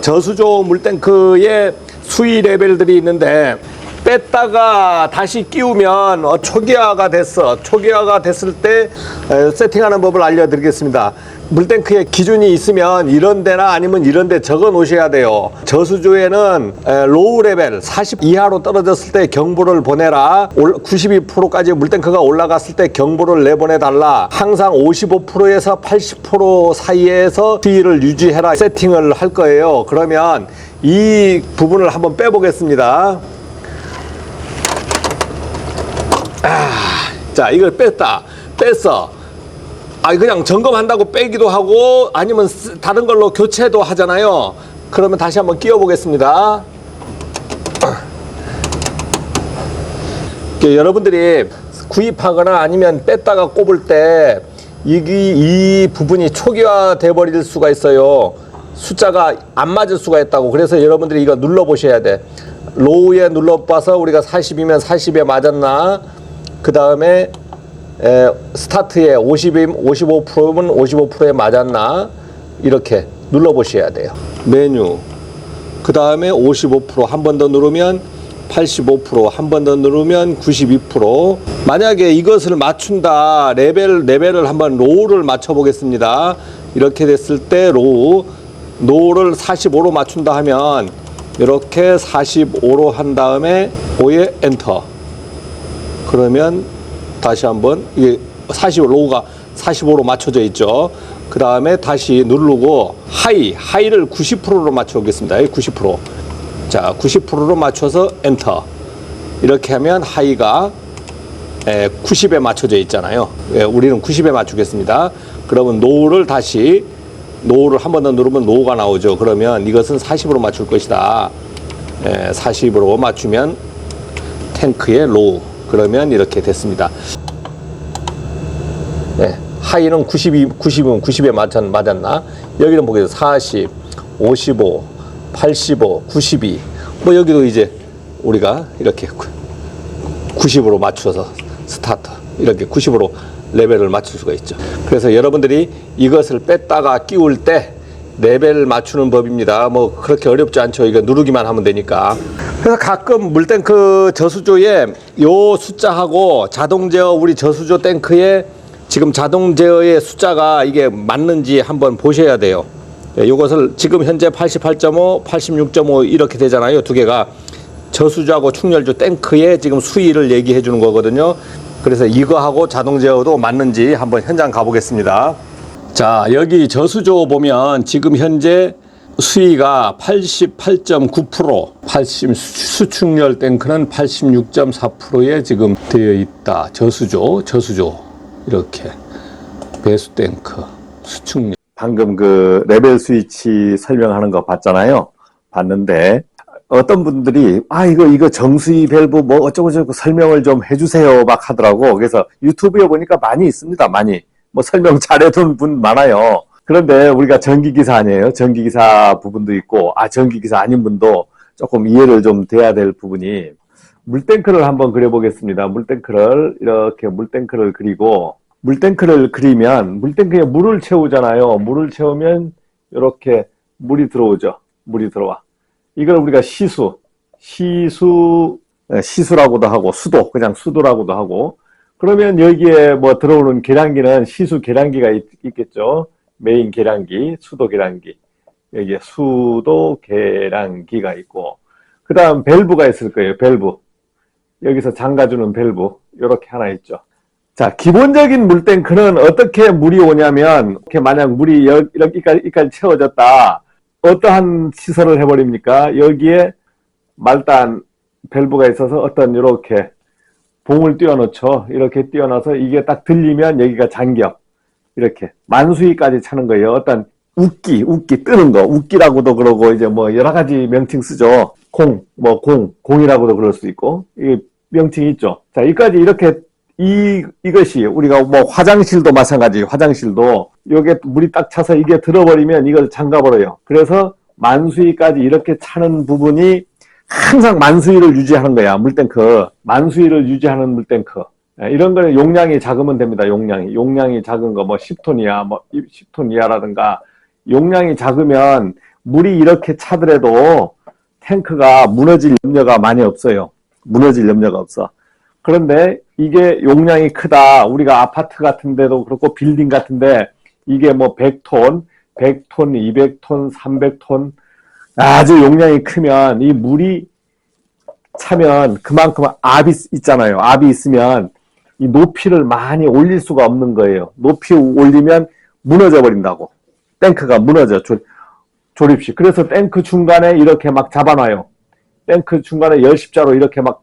저수조 물탱크의 수위 레벨들이 있는데 뺐다가 다시 끼우면 어, 초기화가 됐어. 초기화가 됐을 때 에, 세팅하는 법을 알려드리겠습니다. 물탱크에 기준이 있으면 이런 데나 아니면 이런 데 적어 놓으셔야 돼요. 저수조에는 에, 로우 레벨 40 이하로 떨어졌을 때 경보를 보내라. 92%까지 물탱크가 올라갔을 때 경보를 내보내 달라. 항상 55%에서 80% 사이에서 수위를 유지해라. 세팅을 할 거예요. 그러면 이 부분을 한번 빼보겠습니다. 자, 이걸 뺐다. 뺐어. 아, 그냥 점검한다고 빼기도 하고 아니면 쓰- 다른 걸로 교체도 하잖아요. 그러면 다시 한번 끼워 보겠습니다. 여러분들이 구입하거나 아니면 뺐다가 꼽을 때 이기 이 부분이 초기화돼 버릴 수가 있어요. 숫자가 안 맞을 수가 있다고. 그래서 여러분들이 이거 눌러 보셔야 돼. 로우에 눌러 봐서 우리가 40이면 40에 맞았나? 그 다음에 에, 스타트에 50임 55%면 55%에 맞았나? 이렇게 눌러 보셔야 돼요. 메뉴. 그 다음에 55%한 번 더 누르면 85%한 번 더 누르면 92% 만약에 이것을 맞춘다 레벨 레벨을 한번 로우를 맞춰 보겠습니다 이렇게 됐을 때 로우 로우를 45로 맞춘다 하면 이렇게 45로 한 다음에 5에 엔터 그러면 다시 한번 이게 45 로우가 45로 맞춰져 있죠. 그 다음에 다시 누르고 하이 하이를 90%로 맞춰 보겠습니다. 90%. 자, 90%로 맞춰서 엔터. 이렇게 하면 하이가 90에 맞춰져 있잖아요. 예, 우리는 90에 맞추겠습니다. 그러면 노를 다시 노를 한 번 더 누르면 노가 나오죠. 그러면 이것은 40으로 맞출 것이다. 예, 40으로 맞추면 탱크의 로우. 그러면 이렇게 됐습니다. 네, 하이는 92, 90은 90에 맞았, 맞았나? 여기는 보겠습니다. 40, 55, 85, 92. 뭐 여기도 이제 우리가 이렇게 90으로 맞춰서 스타트. 이렇게 90으로 레벨을 맞출 수가 있죠. 그래서 여러분들이 이것을 뺐다가 끼울 때 레벨 맞추는 법입니다. 뭐 그렇게 어렵지 않죠. 이거 누르기만 하면 되니까. 그래서 가끔 물탱크 저수조에 요 숫자하고 자동 제어 우리 저수조 탱크에 지금 자동 제어의 숫자가 이게 맞는지 한번 보셔야 돼요. 예, 요것을 지금 현재 88.5, 86.5 이렇게 되잖아요. 두 개가 저수조하고 충렬조 탱크의 지금 수위를 얘기해 주는 거거든요. 그래서 이거하고 자동 제어도 맞는지 한번 현장 가보겠습니다. 자, 여기 저수조 보면 지금 현재 수위가 88.9%, 80 수축열 탱크는 86.4%에 지금 되어 있다. 저수조, 저수조 이렇게 배수 탱크, 수축열. 방금 그 레벨 스위치 설명하는 거 봤잖아요. 봤는데 어떤 분들이 아 이거 이거 정수위 밸브 뭐 어쩌고 저쩌고 설명을 좀 해주세요 막 하더라고. 그래서 유튜브에 보니까 많이 있습니다. 많이 뭐 설명 잘해둔 분 많아요. 그런데 우리가 전기기사 아니에요. 전기기사 부분도 있고 아 전기기사 아닌 분도 조금 이해를 좀 돼야 될 부분이 물탱크를 한번 그려보겠습니다. 물탱크를 이렇게 물탱크를 그리고 물탱크를 그리면 물탱크에 물을 채우잖아요. 물을 채우면 이렇게 물이 들어오죠. 물이 들어와. 이걸 우리가 시수, 시수, 에, 시수라고도 하고 수도, 그냥 수도라고도 하고 그러면 여기에 뭐 들어오는 계량기는 시수 계량기가 있, 있겠죠. 메인 계량기, 수도 계량기. 여기에 수도 계량기가 있고 그 다음 밸브가 있을 거예요. 밸브. 여기서 잠가주는 밸브. 이렇게 하나 있죠. 자, 기본적인 물탱크는 어떻게 물이 오냐면, 이렇게 만약 물이 여기까지 채워졌다. 어떠한 시설을 해버립니까? 여기에 말단 밸브가 있어서 어떤 이렇게 봉을 띄워놓죠. 이렇게 띄워놔서 이게 딱 들리면 여기가 잠겨. 이렇게 만수위까지 차는 거예요. 어떤 웃기, 웃기 뜨는 거, 웃기라고도 그러고 이제 뭐 여러 가지 명칭 쓰죠. 공, 뭐 공, 공이라고도 그럴 수 있고 이게 명칭이 있죠. 자, 여기까지 이렇게 이 이것이 우리가 뭐 화장실도 마찬가지. 화장실도 요게 물이 딱 차서 이게 들어버리면 이걸 잠가버려요. 그래서 만수위까지 이렇게 차는 부분이 항상 만수위를 유지하는 거야. 물탱크. 만수위를 유지하는 물탱크. 예, 이런 거는 용량이 작으면 됩니다. 용량이. 용량이 작은 거, 뭐 10톤 이하, 뭐 10톤 이하라든가 용량이 작으면 물이 이렇게 차더라도 탱크가 무너질 염려가 많이 없어요. 무너질 염려가 없어. 그런데 이게 용량이 크다. 우리가 아파트 같은 데도 그렇고 빌딩 같은데 이게 뭐 100톤, 100톤, 200톤, 300톤 아주 용량이 크면 이 물이 차면 그만큼 압이 있잖아요. 압이 있으면 이 높이를 많이 올릴 수가 없는 거예요. 높이 올리면 무너져 버린다고. 탱크가 무너져. 조, 조립식. 그래서 탱크 중간에 이렇게 막 잡아놔요. 탱크 중간에 열십자로 이렇게 막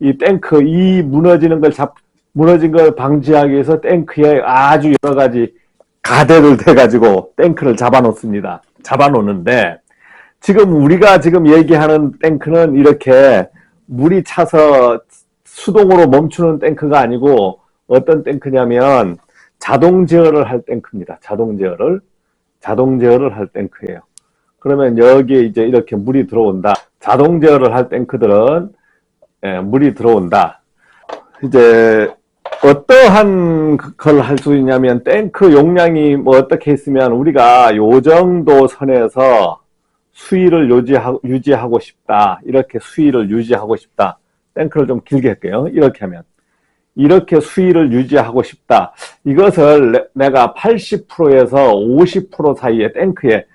이 탱크 이 무너지는 걸 잡, 무너진 걸 방지하기 위해서 탱크에 아주 여러 가지 가대를 대가지고 탱크를 잡아놓습니다. 잡아놓는데 지금 우리가 지금 얘기하는 탱크는 이렇게 물이 차서 수동으로 멈추는 탱크가 아니고 어떤 탱크냐면 자동 제어를 할 탱크입니다. 자동 제어를 자동 제어를 할 탱크예요. 그러면 여기에 이제 이렇게 물이 들어온다. 자동 제어를 할 탱크들은 예, 물이 들어온다. 이제 어떠한 걸 할 수 있냐면 탱크 용량이 뭐 어떻게 있으면 우리가 요 정도 선에서 수위를 유지하고, 유지하고 싶다. 이렇게 수위를 유지하고 싶다. 탱크를 좀 길게 할게요. 이렇게 하면. 이렇게 수위를 유지하고 싶다. 이것을 내- 내가 80%에서 50% 사이에 탱크의,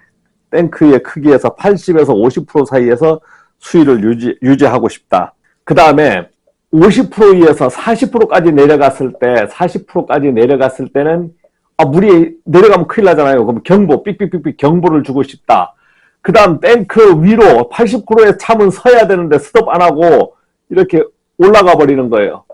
탱크의 크기에서 80에서 50% 사이에서 수위를 유지, 유지하고 싶다. 그 다음에 50%에서 40%까지 내려갔을 때, 40%까지 내려갔을 때는, 아, 물이 내려가면 큰일 나잖아요. 그럼 경보, 삑삑삑삑 경보를 주고 싶다. 그 다음 탱크 위로 80%에 차면 서야 되는데 스톱 안 하고 이렇게 올라가 버리는 거예요.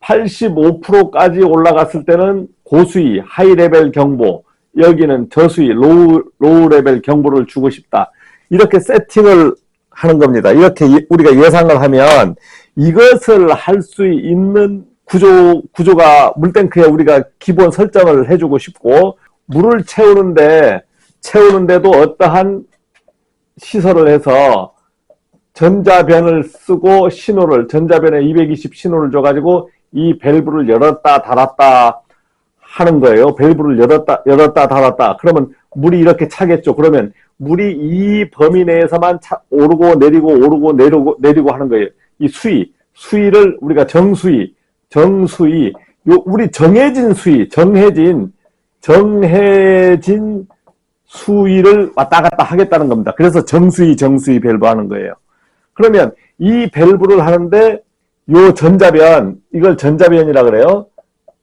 85%까지 올라갔을 때는 고수위, 하이 레벨 경보, 여기는 저수위, 로우, 로우 레벨 경보를 주고 싶다. 이렇게 세팅을 하는 겁니다. 이렇게 이- 우리가 예상을 하면 이것을 할 수 있는 구조, 구조가 물탱크에 우리가 기본 설정을 해주고 싶고, 물을 채우는데, 채우는데도 어떠한 시설을 해서 전자변을 쓰고 신호를 전자변에 220 신호를 줘가지고 이 밸브를 열었다 닫았다 하는 거예요. 밸브를 열었다 열었다 닫았다. 그러면 물이 이렇게 차겠죠. 그러면 물이 이 범위 내에서만 차, 오르고 내리고 오르고 내리고 내리고 하는 거예요. 이 수위 수위를 우리가 정수위 정수위 요 우리 정해진 수위 정해진 정해진 수위를 왔다 갔다 하겠다는 겁니다. 그래서 정수위, 정수위 밸브 하는 거예요. 그러면 이 밸브를 하는데 요 전자변, 이걸 전자변이라 그래요.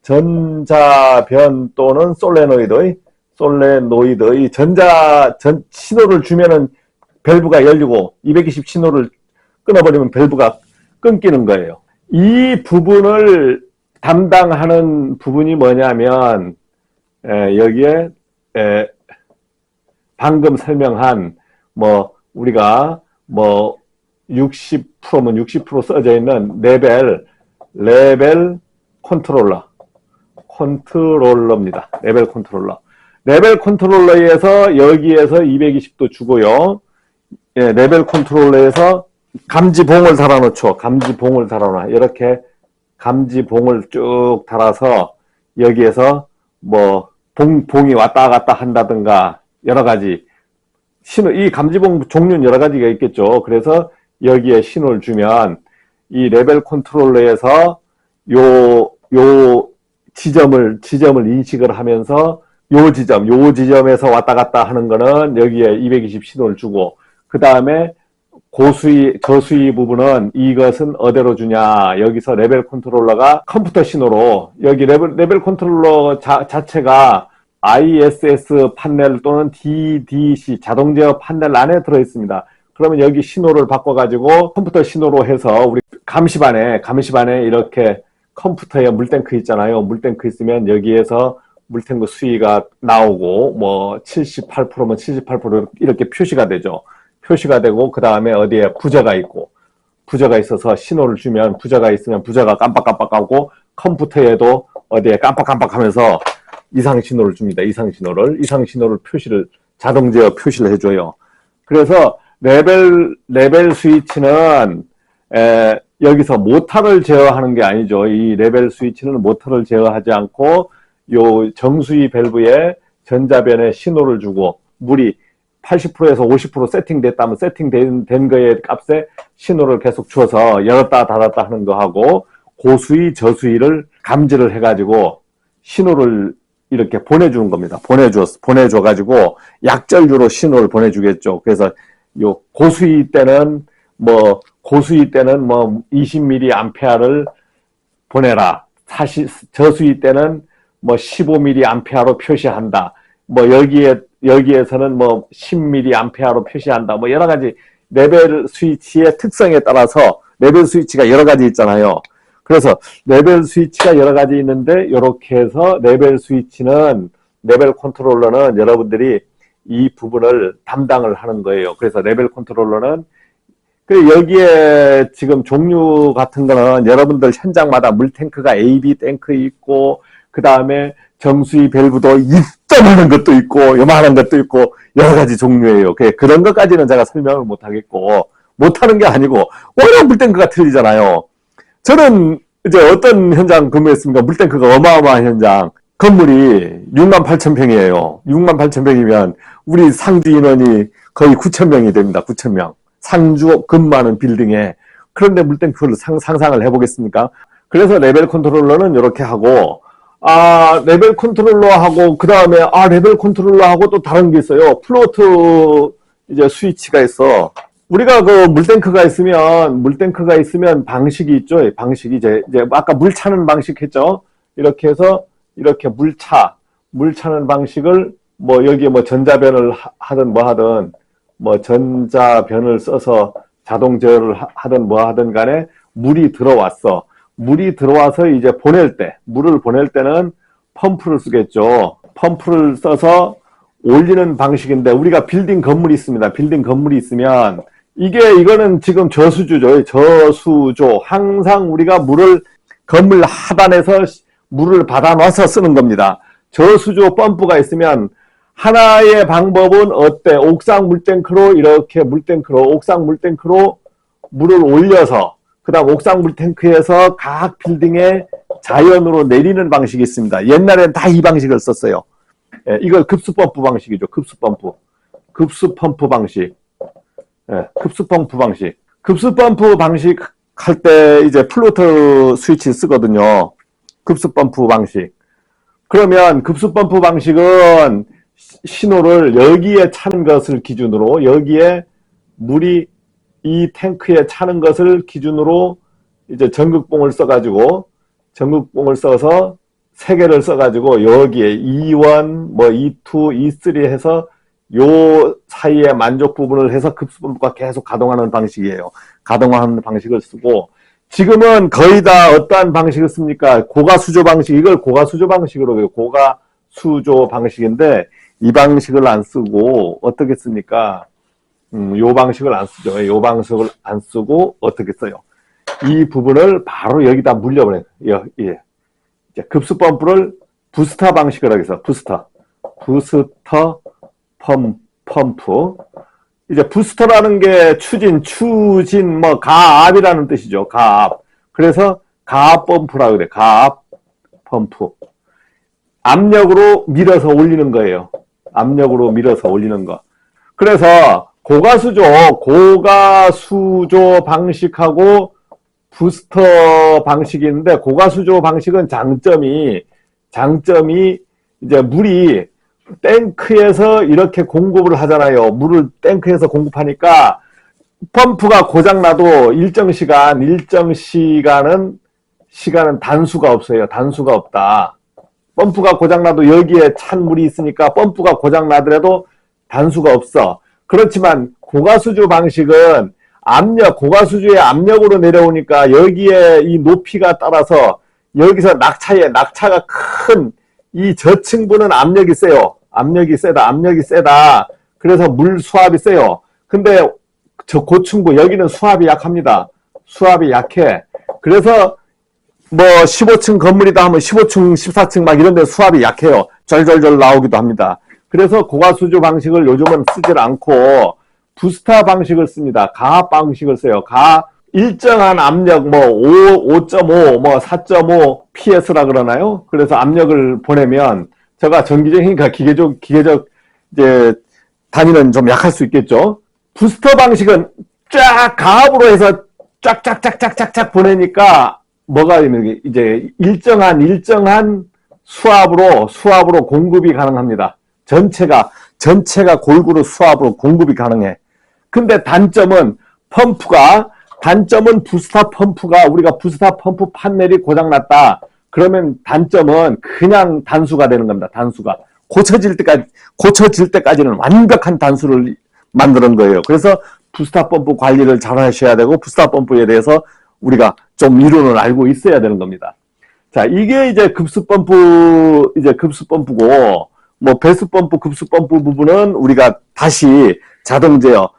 전자변 또는 솔레노이드, 솔레노이드, 이 전자, 전, 신호를 주면은 밸브가 열리고 220 신호를 끊어버리면 밸브가 끊기는 거예요. 이 부분을 담당하는 부분이 뭐냐면, 에, 여기에, 에, 방금 설명한 뭐 우리가 뭐 60%면 60% 써져 있는 레벨 레벨 컨트롤러 컨트롤러입니다. 레벨 컨트롤러. 레벨 컨트롤러에서 여기에서 220도 주고요. 예, 레벨 컨트롤러에서 감지봉을 달아놓죠. 감지봉을 달아놔. 이렇게 감지봉을 쭉 달아서 여기에서 뭐 봉, 봉이 왔다 갔다 한다든가 여러 가지 신호, 이 감지봉 종류는 여러 가지가 있겠죠. 그래서 여기에 신호를 주면 이 레벨 컨트롤러에서 요, 요 지점을, 지점을 인식을 하면서 요 지점, 요 지점에서 왔다 갔다 하는 거는 여기에 220 신호를 주고, 그 다음에 고수위, 저수위 부분은 이것은 어디로 주냐. 여기서 레벨 컨트롤러가 컴퓨터 신호로, 여기 레벨, 레벨 컨트롤러 자, 자체가 ISS 판넬 또는 DDC 자동 제어 판넬 안에 들어 있습니다. 그러면 여기 신호를 바꿔 가지고 컴퓨터 신호로 해서 우리 감시반에, 감시반에 이렇게 컴퓨터에 물탱크 있잖아요. 물탱크 있으면 여기에서 물탱크 수위가 나오고 뭐 78%면 78% 이렇게 표시가 되죠. 표시가 되고 그 다음에 어디에 부저가 있고 부저가 있어서 신호를 주면 부저가 있으면 부저가 깜빡깜빡하고 컴퓨터에도 어디에 깜빡깜빡하면서 이상 신호를 줍니다. 이상 신호를 이상 신호를 표시를 자동 제어 표시를 해줘요. 그래서 레벨 레벨 스위치는 에, 여기서 모터를 제어하는 게 아니죠. 이 레벨 스위치는 모터를 제어하지 않고 요 정수위 밸브에 전자변에 신호를 주고 물이 80%에서 50% 세팅됐다면 세팅된 된 거에 값에 신호를 계속 주어서 열었다 닫았다 하는 거 하고 고수위 저수위를 감지를 해가지고 신호를 이렇게 보내주는 겁니다. 보내줘 보내줘 가지고 약절유로 신호를 보내주겠죠. 그래서 요 고수위 때는 뭐 고수위 때는 뭐 20mA 암페어를 보내라. 사실 저수위 때는 뭐 15mA 암페어로 표시한다. 뭐 여기에 여기에서는 뭐 10mA 암페어로 표시한다. 뭐 여러 가지 레벨 스위치의 특성에 따라서 레벨 스위치가 여러 가지 있잖아요. 그래서 레벨 스위치가 여러 가지 있는데 이렇게 해서 레벨 스위치는 레벨 컨트롤러는 여러분들이 이 부분을 담당을 하는 거예요. 그래서 레벨 컨트롤러는 그 여기에 지금 종류 같은 거는 여러분들 현장마다 물탱크가 AB 탱크 있고 그 다음에 정수위 밸브도 이따만한 것도 있고 요만한 것도 있고 여러 가지 종류예요. 그 그런 것까지는 제가 설명을 못 하겠고 못하는 게 아니고 워낙 물탱크가 틀리잖아요. 저는 이제 어떤 현장 근무했습니까? 물탱크가 어마어마한 현장. 건물이 6만 8천 평이에요. 6만 8천 평이면 우리 상주 인원이 거의 9천 명이 됩니다. 9천 명. 상주 근무하는 빌딩에 그런데 물탱크를 상, 상상을 해보겠습니까? 그래서 레벨 컨트롤러는 이렇게 하고 아 레벨 컨트롤러하고 그 다음에 아 레벨 컨트롤러하고 또 다른 게 있어요. 플로트 이제 스위치가 있어. 우리가 그 물탱크가 있으면 물탱크가 있으면 방식이 있죠. 방식이 이제 이제 아까 물 차는 방식 했죠. 이렇게 해서 이렇게 물차 물 차는 방식을 뭐 여기에 뭐 전자변을 하- 하든 뭐 하든 뭐 전자변을 써서 자동 제어를 하- 하든 뭐 하든 간에 물이 들어왔어. 물이 들어와서 이제 보낼 때, 물을 보낼 때는 펌프를 쓰겠죠. 펌프를 써서 올리는 방식인데 우리가 빌딩 건물이 있습니다. 빌딩 건물이 있으면 이게 이거는 지금 저수조죠. 저수조. 항상 우리가 물을 건물 하단에서 시- 물을 받아 놔서 쓰는 겁니다. 저수조 펌프가 있으면 하나의 방법은 어때? 옥상 물탱크로 이렇게 물탱크로 옥상 물탱크로 물을 올려서 그 다음 옥상 물탱크에서 각 빌딩에 자연으로 내리는 방식이 있습니다. 옛날엔 다 이 방식을 썼어요. 예, 이걸 급수 펌프 방식이죠. 급수 펌프. 급수 펌프 방식. 예, 급수 펌프 방식. 급수 펌프 방식 할 때 이제 플로트 스위치 쓰거든요. 급수 펌프 방식. 그러면 급수 펌프 방식은 시- 신호를 여기에 차는 것을 기준으로 여기에 물이 이 탱크에 차는 것을 기준으로 이제 전극봉을 써가지고 전극봉을 써서 세 개를 써가지고 여기에 E1, 뭐 E2, E3 해서 요 사이에 만족 부분을 해서 급수펌프가 계속 가동하는 방식이에요. 가동하는 방식을 쓰고 지금은 거의 다 어떠한 방식을 씁니까? 고가 수조 방식, 이걸 고가 수조 방식으로 해요. 고가 수조 방식인데 이 방식을 안 쓰고 어떻게 씁니까? 음, 요 방식을 안 쓰죠. 요 방식을 안 쓰고 어떻게 써요? 이 부분을 바로 여기다 물려버려요. 예, 예. 급수 펌프를 부스터 방식으로 하겠어. 부스터. 부스터 펌, 펌프. 이제 부스터라는 게 추진, 추진, 뭐, 가압이라는 뜻이죠. 가압. 그래서 가압 펌프라고 그래. 가압 펌프. 압력으로 밀어서 올리는 거예요. 압력으로 밀어서 올리는 거. 그래서 고가수조, 고가수조 방식하고 부스터 방식이 있는데 고가수조 방식은 장점이 장점이 이제 물이 탱크에서 이렇게 공급을 하잖아요. 물을 탱크에서 공급하니까 펌프가 고장 나도 일정 시간, 일정 시간은 시간은 단수가 없어요. 단수가 없다. 펌프가 고장 나도 여기에 찬 물이 있으니까 펌프가 고장 나더라도 단수가 없어. 그렇지만 고가수조 방식은 압력, 고가수조의 압력으로 내려오니까 여기에 이 높이가 따라서 여기서 낙차에, 낙차가 큰 이 저층부는 압력이 세요. 압력이 세다, 압력이 세다. 그래서 물 수압이 세요. 근데 저 고층부, 여기는 수압이 약합니다. 수압이 약해. 그래서 뭐 15층 건물이다 하면 15층, 14층 막 이런 데 수압이 약해요. 절절절 나오기도 합니다. 그래서 고가수조 방식을 요즘은 쓰질 않고 부스터 방식을 씁니다. 가압 방식을 써요. 가 일정한 압력 뭐 5, 5.5, 뭐 4.5 PS라 그러나요? 그래서 압력을 보내면 제가 전기적이니까 기계적 기계적 이제 단위는 좀 약할 수 있겠죠. 부스터 방식은 쫙 가압으로 해서 쫙쫙쫙쫙쫙쫙 보내니까 뭐가 있는 게 이제 일정한 일정한 수압으로 수압으로 공급이 가능합니다. 전체가 전체가 골고루 수압으로 공급이 가능해. 근데 단점은 펌프가 단점은 부스터 펌프가 우리가 부스터 펌프 판넬이 고장났다. 그러면 단점은 그냥 단수가 되는 겁니다. 단수가 고쳐질 때까지 고쳐질 때까지는 완벽한 단수를 만드는 거예요. 그래서 부스터 펌프 관리를 잘 하셔야 되고 부스터 펌프에 대해서 우리가 좀 이론을 알고 있어야 되는 겁니다. 자, 이게 이제 급수 펌프 이제 급수 펌프고 뭐 배수 펌프, 급수 펌프 부분은 우리가 다시 자동 제어.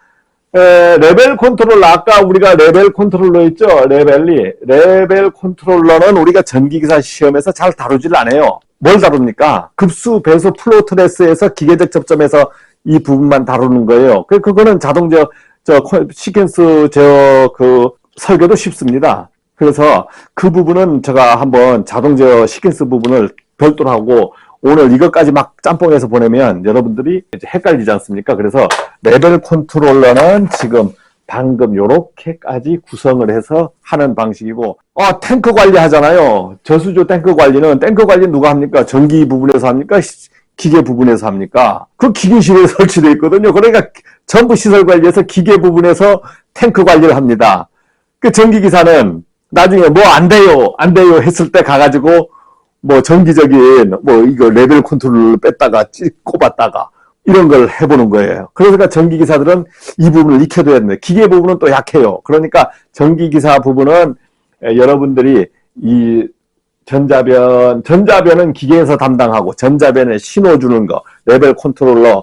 에, 레벨 컨트롤러 아까 우리가 레벨 컨트롤러 있죠? 레벨이. 레벨 컨트롤러는 우리가 전기기사 시험에서 잘 다루질 않아요. 뭘 다룹니까? 급수 배수 플로우 트레스에서 기계적 접점에서 이 부분만 다루는 거예요. 그 그거는 자동 제어 저 코- 시퀀스 제어 그 설계도 쉽습니다 그래서 그 부분은 제가 한번 자동 제어 시퀀스 부분을 별도로 하고 오늘 이것까지 막 짬뽕해서 보내면 여러분들이 헷갈리지 않습니까? 그래서 레벨 컨트롤러는 지금 방금 요렇게까지 구성을 해서 하는 방식이고 어 탱크 관리 하잖아요. 저수조 탱크 관리는 탱크 관리 누가 합니까? 전기 부분에서 합니까? 시- 기계 부분에서 합니까? 그 기계실에 설치되어 있거든요. 그러니까 전부 시설 관리에서 기계 부분에서 탱크 관리를 합니다. 그 전기 기사는 나중에 뭐 안 돼요, 안 돼요 했을 때 가가지고 뭐 정기적인 뭐 이거 레벨 컨트롤을 뺐다가 찍 꼽았다가 이런 걸 해보는 거예요. 그러니까 전기 기사들은 이 부분을 익혀둬야 됩니다. 기계 부분은 또 약해요. 그러니까 전기 기사 부분은 에, 여러분들이 이 전자변 전자변은 기계에서 담당하고 전자변에 신호 주는 거 레벨 컨트롤러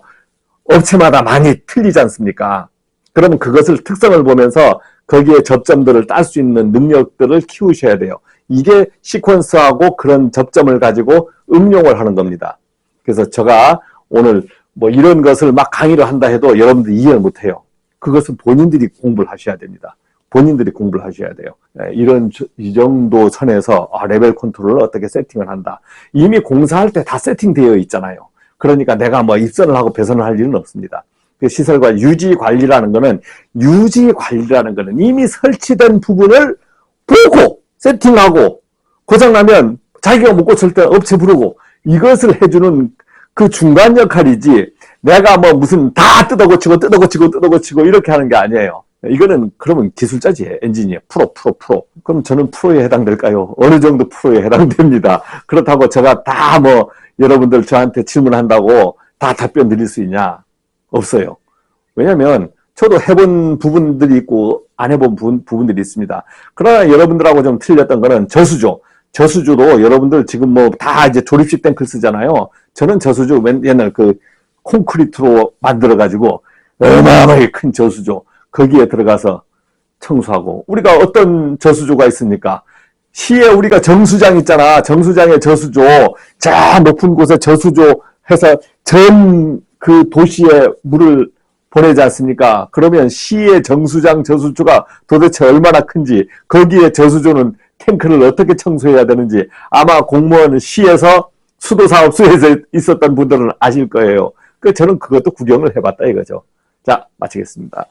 업체마다 많이 틀리지 않습니까? 그러면 그것을 특성을 보면서 거기에 접점들을 딸 수 있는 능력들을 키우셔야 돼요. 이게 시퀀스하고 그런 접점을 가지고 응용을 하는 겁니다. 그래서 제가 오늘 뭐 이런 것을 막 강의를 한다 해도 여러분들이 이해를 못 해요. 그것은 본인들이 공부를 하셔야 됩니다. 본인들이 공부를 하셔야 돼요. 예, 이런 저- 이 정도 선에서 아, 레벨 컨트롤을 어떻게 세팅을 한다. 이미 공사할 때 다 세팅되어 있잖아요. 그러니까 내가 뭐 입선을 하고 배선을 할 일은 없습니다. 그 시설과 유지 관리라는 거는 유지 관리라는 거는 이미 설치된 부분을 보고 세팅하고 고장나면 자기가 못 고칠 때 업체 부르고 이것을 해주는 그 중간 역할이지 내가 뭐 무슨 다 뜯어 고치고 뜯어 고치고 뜯어 고치고 이렇게 하는 게 아니에요. 이거는 그러면 기술자지 엔지니어 프로 프로 프로 그럼 저는 프로에 해당될까요? 어느 정도 프로에 해당됩니다. 그렇다고 제가 다 뭐 여러분들 저한테 질문한다고 다 답변 드릴 수 있냐? 없어요. 왜냐면 저도 해본 부분들이 있고 안 해본 부분, 부분들이 있습니다. 그러나 여러분들하고 좀 틀렸던 거는 저수조. 저수조도 여러분들 지금 뭐 다 이제 조립식 탱크를 쓰잖아요. 저는 저수조 맨 옛날 그 콘크리트로 만들어가지고 어마어마하게 큰 저수조. 거기에 들어가서 청소하고. 우리가 어떤 저수조가 있습니까? 시에 우리가 정수장 있잖아. 정수장에 저수조. 저 높은 곳에 저수조 해서 전 그 도시에 물을 보내지 않습니까? 그러면 시의 정수장 저수조가 도대체 얼마나 큰지, 거기에 저수조는 탱크를 어떻게 청소해야 되는지 아마 공무원 시에서 수도사업소에서 있었던 분들은 아실 거예요. 그 저는 그것도 구경을 해봤다 이거죠. 자, 마치겠습니다.